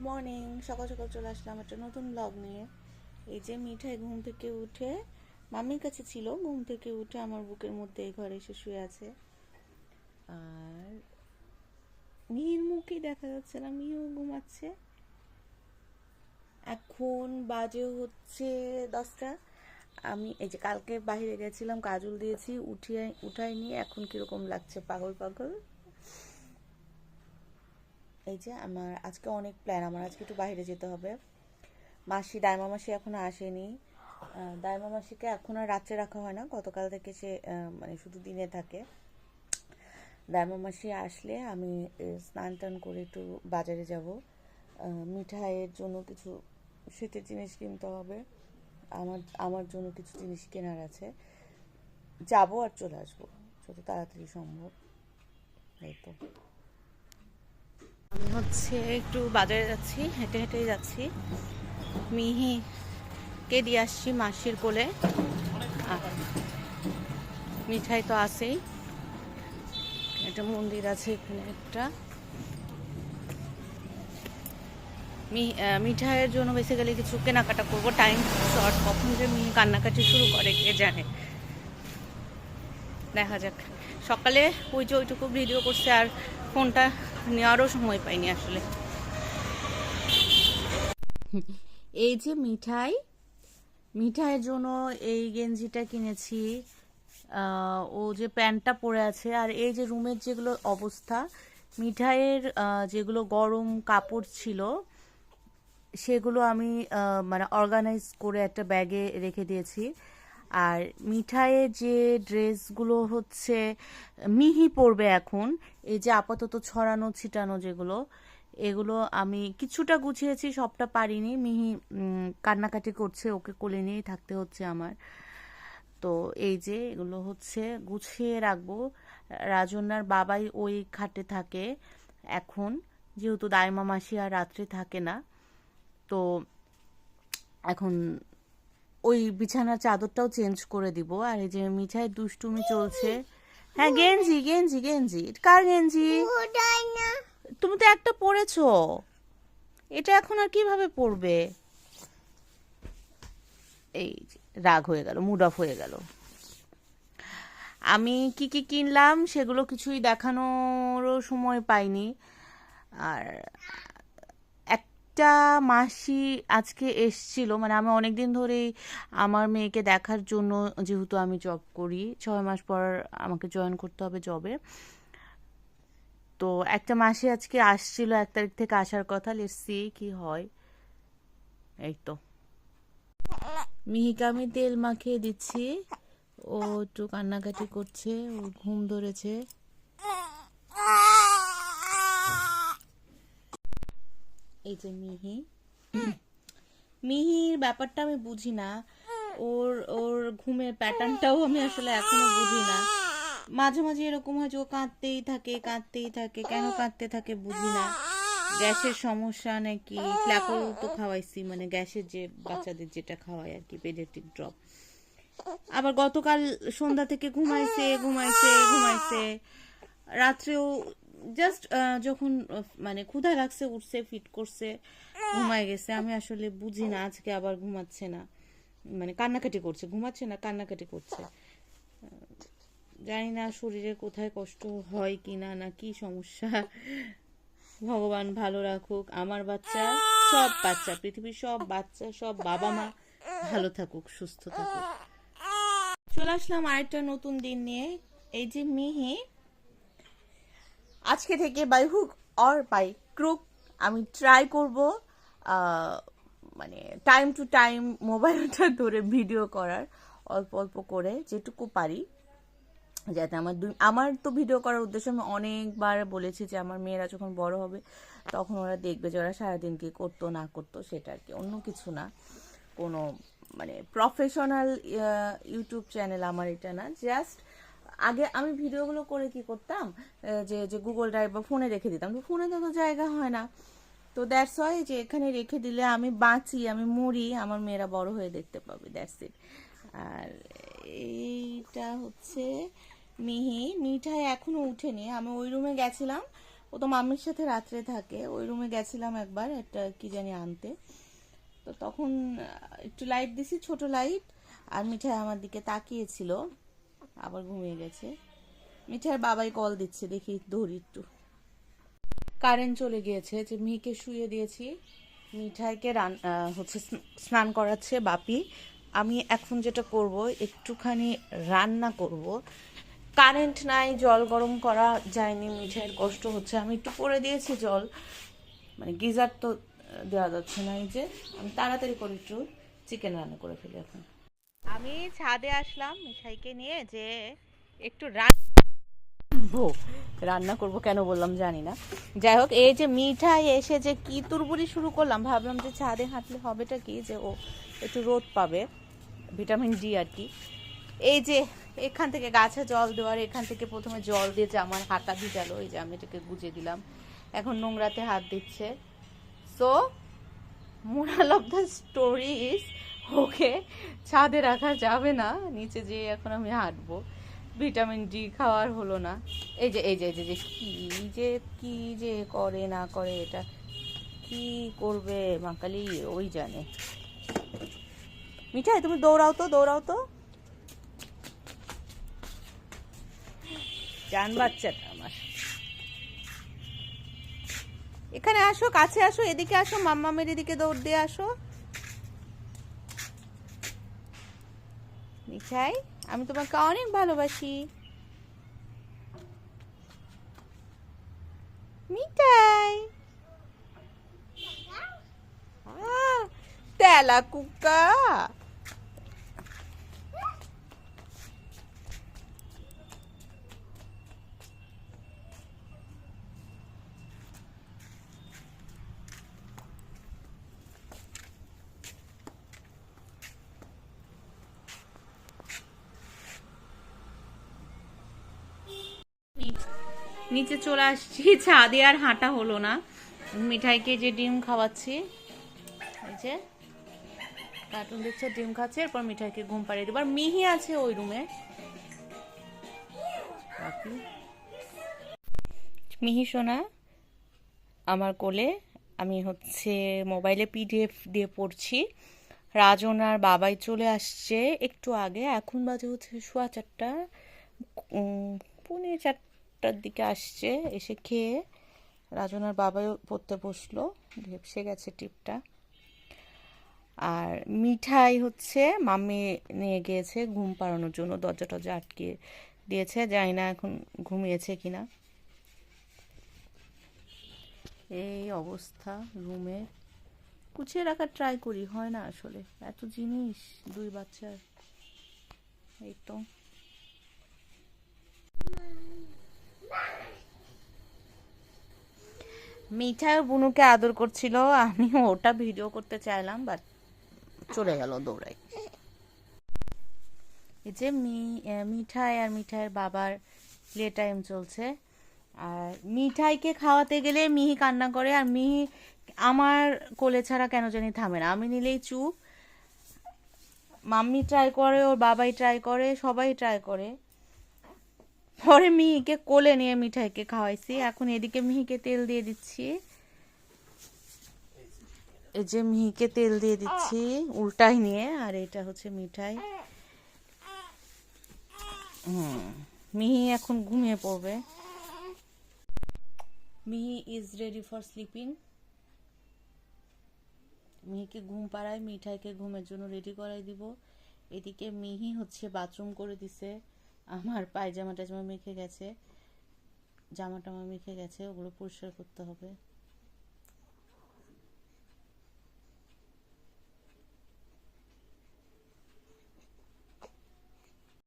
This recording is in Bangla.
মর্নিং সকাল সকাল চলে আসলাম একটা নতুন ব্লগ নিয়ে। এই যে মিঠাই ঘুম থেকে উঠে, মামির কাছে ছিল, ঘুম থেকে উঠে আমার বুকের মধ্যে এই ঘরে এসে শুয়ে আছে। আর মিহির মুখে দেখা যাচ্ছে না মিহিও ঘুমাচ্ছে। এখন বাজে হচ্ছে দশটা। আমি এই যে কালকে বাইরে গেছিলাম, কাজল দিয়েছি, উঠিয়ে, উঠাইনি, এখন কীরকম লাগছে পাগল পাগল এই যে আমার আজকে অনেক প্ল্যান আমার আজকে একটু বাইরে যেতে হবে। মাসি দাইমা মাসি এখনও আসেনি। দাইমা মাসিকে এখন আর রাত্রে রাখা হয় না, গতকাল থেকে সে মানে শুধু দিনে থাকে। দাইমা মাসি আসলে আমি স্নান টান করে একটু বাজারে যাব। মিঠাইয়ের জন্য কিছু শীতের জিনিস কিনতে হবে। আমার আমার জন্য কিছু জিনিস কেনার আছে। যাব আর চলে আসব, যত তাড়াতাড়ি সম্ভব। এই তো। আমি হচ্ছে একটু বাজারে যাচ্ছি, হেঁটে হেঁটেই যাচ্ছি। মিহি কে দিয়ে আসছি মাসির কোলে? মিঠাই তো আছেই। একটা মন্দির আছে এখানে একটা। মিঠাইয়ের জন্য বেসিক্যালি কিছু কেনাকাটা করব। টাইম শর্ট কখন যে মিহি কান্নাকাটি শুরু করে, কে জানে? দেখা যাক। সকালে ওই যে ওইটুকু ভিডিও করছে আর ফোনটা নেওয়ারও সময় পাইনি আসলে। এই যে মিঠাই, মিঠাইয়ের জন্য এই গেঞ্জিটা কিনেছি ও যে প্যান্টটা পরে আছে, আর এই যে রুমের যেগুলো অবস্থা, মিঠাইয়ের যেগুলো গরম কাপড় ছিল, সেগুলো আমি মানে অর্গানাইজ করে একটা ব্যাগে রেখে দিয়েছি। আর মিঠাইয়ের যে ড্রেসগুলো হচ্ছে, মিহি পরবে এখন, এই যে আপাতত ছড়ানো, ছিটানো যেগুলো, এগুলো আমি কিছুটা গুছিয়েছি, সবটা পারিনি। মিহি কান্নাকাটি করছে, ওকে কোলে নিয়েই থাকতে হচ্ছে আমার। তো এই যে এগুলো হচ্ছে গুছিয়ে রাখব। রাজন্যার বাবাই ওই খাটে থাকে এখন, যেহেতু দায়মা মাসি আর রাত্রে থাকে না। তো এখন ওই বিছানার চাদরটাও চেঞ্জ করে দিব। আর এই যে মিঠাই দুষ্টুমি চলছে। হ্যাঁ গেঞ্জি গেঞ্জি গেঞ্জি। কার গেঞ্জি? তুমি তো একটা পরেছো। এটা এখন আর কীভাবে পরবে? এই রাগ হয়ে গেল মুড অফ হয়ে গেল। আমি কি কি কিনলাম সেগুলো কিছুই দেখানোরও সময় পাইনি। আর একটা মাসি আজকে এসছিল মানে আমি অনেক দিন ধরেই আমার মেয়েকে দেখার জন্য যেহেতু আমি জব করি, ছয় মাস পর আমাকে জয়েন করতে হবে জবে তো একটা মাসি আজকে আসছিল, এক তারিখ থেকে আসার কথা লেটসি কি হয়। এই তো। মিহিকা আমি তেল মাখিয়ে দিচ্ছি। ও একটু কান্নাকাটি করছে, ও ঘুম ধরেছে। এই যে মিহি মিহির ব্যাপারটা আমি বুঝি না। ওর ওর ঘুমের প্যাটার্নটাও আমি আসলে এখনও বুঝি না। মাঝে মাঝে এরকম হয় যে ও কাঁদতেই থাকে কাঁদতেই থাকে, কেন কাঁদতে থাকে বুঝি না। গ্যাসের সমস্যা নাকি? ফ্ল্যাকো তো খাওয়াইছি মানে গ্যাসের যে, বাচ্চাদের যেটা খাওয়ায় আর কি পেডিয়াট্রিক ড্রপ আবার গতকাল সন্ধ্যা থেকে ঘুমাইছে ঘুমাইছে ঘুমাইছে। রাত্রেও জাস্ট যখন মানে ক্ষুধা লাগছে, উঠছে ফিট করছে, ঘুমায় গেছে, আমি আসলে বুঝি না, আজকে আবার ঘুমাচ্ছে না। মানে কান্নাকাটি করছে, ঘুমাচ্ছে না, কান্নাকাটি করছে। জানি না শরীরে কোথায় কষ্ট হয় কি না না কি সমস্যা। ভগবান ভালো রাখুক, আমার বাচ্চা সব বাচ্চা, পৃথিবীর সব বাচ্চা, সব বাবা মা ভালো থাকুক, সুস্থ থাকুক। চলে আসলাম আরেকটা নতুন দিন নিয়ে, এই যে মিহি আজকে থেকে by hook or by crook আমি ট্রাই করব মানে টাইম টু টাইম মোবাইলটা ধরে ভিডিও করার, অল্প অল্প করে যেটুকু পারি। যাতে আমার দুই, আমার তো ভিডিও করার উদ্দেশ্য আমি অনেকবার বলেছি যে আমার মেয়েরা যখন বড় হবে, তখন ওরা দেখবে যে ওরা সারাদিন কি করতো, না করতো, সেটা আর কি। অন্য কিছু না। কোনো মানে প্রফেশনাল ইউটিউব চ্যানেল আমার এটা না। জাস্ট আগে আমি ভিডিওগুলো করে কি করতাম যে যে গুগল ড্রাইভ বা ফোনে রেখে দিতাম। তো ফোনে তো তো জায়গা হয় না। তো দ্যাটস হয় যে এখানে রেখে দিলে আমি বাঁচি, আমি মরি, আমার মেয়েরা বড় হয়ে দেখতে পাবে দ্যাটস ইট আর এইটা হচ্ছে মিহি। মিঠাই এখনও উঠেনি। আমি ওই রুমে গেছিলাম। ও তো মাম্মির সাথে রাত্রে থাকে। ওই রুমে গেছিলাম একবার, একটা কি জানি আনতে। তো তখন একটু লাইট দিছি, ছোট লাইট আর মিঠাই আমার দিকে তাকিয়েছিল। আবার ঘুমিয়ে গেছে। মিঠাইয়ের বাবাই কল দিচ্ছে, দেখি ধরি একটু। কারেন্ট চলে গিয়েছে, যে মিহিকে শুয়ে দিয়েছি। মিঠাইকে রান হচ্ছে স্নান করাচ্ছে বাপি। আমি এখন যেটা করব, একটুখানি রান্না করব। কারেন্ট নাই, জল গরম করা যায়নি, মিঠাইয়ের কষ্ট হচ্ছে। আমি একটু করে দিয়েছি জল। মানে গিজার তো দেওয়া যাচ্ছে না, এই যে। আমি তাড়াতাড়ি করে একটু চিকেন রান্না করে ফেলি এখন। আমি ছাদে আসলাম মিঠাইকে নিয়ে যে একটু রান্না রান্না করব কেন বললাম জানি না। যাই হোক, এই যে মিঠাই এসে যে কি তুরবুরি শুরু করলাম, ভাবলাম যে ছাদে হাঁটলে হবেটা কি যে ও একটু রোদ পাবে, ভিটামিন ডি আর কি। এই যে এখান থেকে গাছে জল দেওয়ার, এখান থেকে প্রথমে জল দিয়ে যে আমার হাঁটা ভিজালো, এই যে আমি এটাকে গুজে দিলাম। এখন নোংরাতে হাত দিচ্ছে। So moral of the story is okay ছাদে রাখা যাবে না, নিচে যেয়ে এখন আমি হাঁটবো। ভিটামিন ডি খাওয়ার হলো না। এই যে এই যে এই যে কি যে কি যে করে, না করে, এটা কি করবে মাকালি? ওই জানে। মিঠাই, তুমি দৌড়াও তো দৌড়াও তো। জান বাচ্চাটা আমার। এখানে আসো, কাছে আসো, এদিকে আসো, মাম্মামের এদিকে দৌড় দিয়ে আসো। মিঠাই আমি তোমাকে অনেক ভালোবাসি। মিঠাই। তেলা কুকা নিচে চলে আসছি ছাদে আর হাঁটা হলো না। মিঠাইকে যে ডিম খাওয়াচ্ছি এই যে কার্টুন দেখছে ডিম খাচ্ছে এরপর মিঠাইকে ঘুম পাড়িয়ে আর মিহি আছে ওই রুমে মিহি সোনা আমার কোলে। আমি হচ্ছে মোবাইলে পিডিএফ দিয়ে পড়ছি। রাজন আর বাবাই চলে আসছে একটু আগে। এখন বাজে হচ্ছে সোয়া চারটা উম, পৌনে চারটার দিকে আসছে, এসে খেয়ে রাজন আর বাবাই পড়তে বসল ভেপসে গেছে টিপটা। আর মিঠাই হচ্ছে মামি নিয়ে গিয়েছে ঘুম পাড়ানোর জন্য, দরজা টরজা আটকে দিয়েছে, জানি না এখন ঘুমিয়েছে কিনা এই অবস্থা রুমে। গুছিয়ে রাখার ট্রাই করি, হয় না আসলে। এত জিনিস, দুই বাচ্চার। এই তো। মিঠাই বুনুকে আদর করছিল আমি ওটা ভিডিও করতে চাইলাম বাট চলে গেল দৌড়াই। এই যে মিঠাই আর মিঠাইয়ের বাবার প্লে টাইম চলছে। আর মিঠাইকে খাওয়াতে গেলে মিহি কান্না করে, আর মিহি আমার কোলে ছাড়া কেন জানি থামে না। আমি নিলেই চুপ। মাম্মি ট্রাই করে, ওর বাবাই ট্রাই করে, সবাই ট্রাই করে। পরে মিহিকে কোলে নিয়ে মিঠাইকে খাওয়াইছি। এখন এদিকে মিহিকে তেল দিয়ে দিচ্ছি। এই যে মিহিকে তেল দিয়ে দিচ্ছি উল্টাই নিয়ে, আর এটা হচ্ছে মিঠাই। হুম, মিহি এখন ঘুমিয়ে পড়বে। মিহি ইজ রেডি ফর স্লিপিং মিহিকে ঘুম পাড়ায়, মিঠাইকে ঘুমের জন্য রেডি করাই দিব। এদিকে মিহি হচ্ছে বাথরুম করে দিছে। আমার পায়জামা টাজামা মেখে গেছে জামা টামা মেখে গেছে ওগুলো পরিষ্কার করতে হবে।